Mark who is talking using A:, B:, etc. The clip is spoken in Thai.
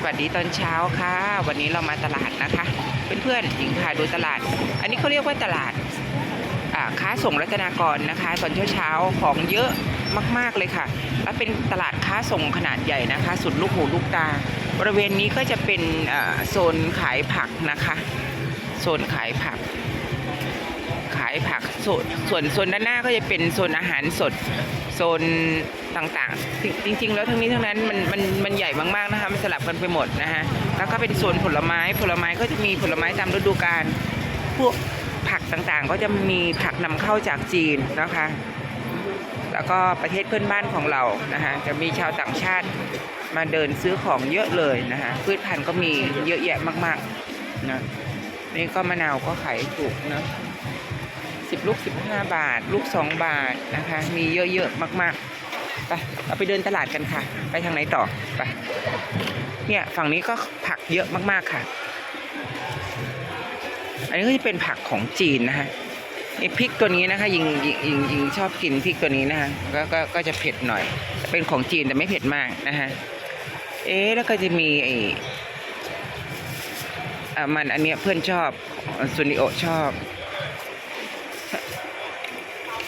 A: สวัสดีตอนเช้าค่ะ วันนี้เรามาตลาดนะคะ เพื่อนๆหญิงพาดูตลาด อันนี้เขาเรียกว่าตลาดค้าส่งรัตนากรนะคะ ตอนเช้าๆของเยอะมากๆเลยค่ะ และเป็นตลาดค้าส่งขนาดใหญ่นะคะ สุดลูกหูลูกตา บริเวณนี้ก็จะเป็นโซนขายผักนะคะ โซนขายผัก ขายผักส่วนส่วนโซนด้านหน้าก็จะเป็นโซนอาหารสด โซน ต่างๆ จริง ๆ แล้วทั้งนี้ทั้งนั้นมันมันมันใหญ่มากๆนะคะมันสลับกันไปหมดนะฮะแล้วก็เป็นโซนผลไม้ผลไม้ก็จะมีผลไม้ตามฤดูกาลพวกผักต่างๆ ก็จะมีผักนำเข้าจากจีนนะคะ แล้วก็ประเทศเพื่อนบ้านของเรานะฮะจะมีชาวต่างชาติมาเดินซื้อของเยอะเลยนะฮะพืชพันธุ์ก็มีเยอะแยะมากๆนะนี่ก็มะนาวก็ขายถูกนะสิบลูกสิบห้าบาท ลูกสองบาทนะคะ มีเยอะๆมาก ๆ ไปเราไปเดินตลาดกันค่ะ ไปทางไหนต่อไปเนี่ยฝั่งนี้ก็ผักเยอะมากๆค่ะ อันนี้ก็จะเป็นผักของจีนนะคะไอ้พริกตัวนี้นะคะยิงยิงยิงยิงชอบกินพริกตัวนี้นะคะก็ก็ก็จะเผ็ดหน่อย เป็นของจีนแต่ไม่เผ็ดมากนะคะเอ๊แล้วก็จะมีไอ้มันอันเนี้ยเพื่อนชอบซุนิโอชอบ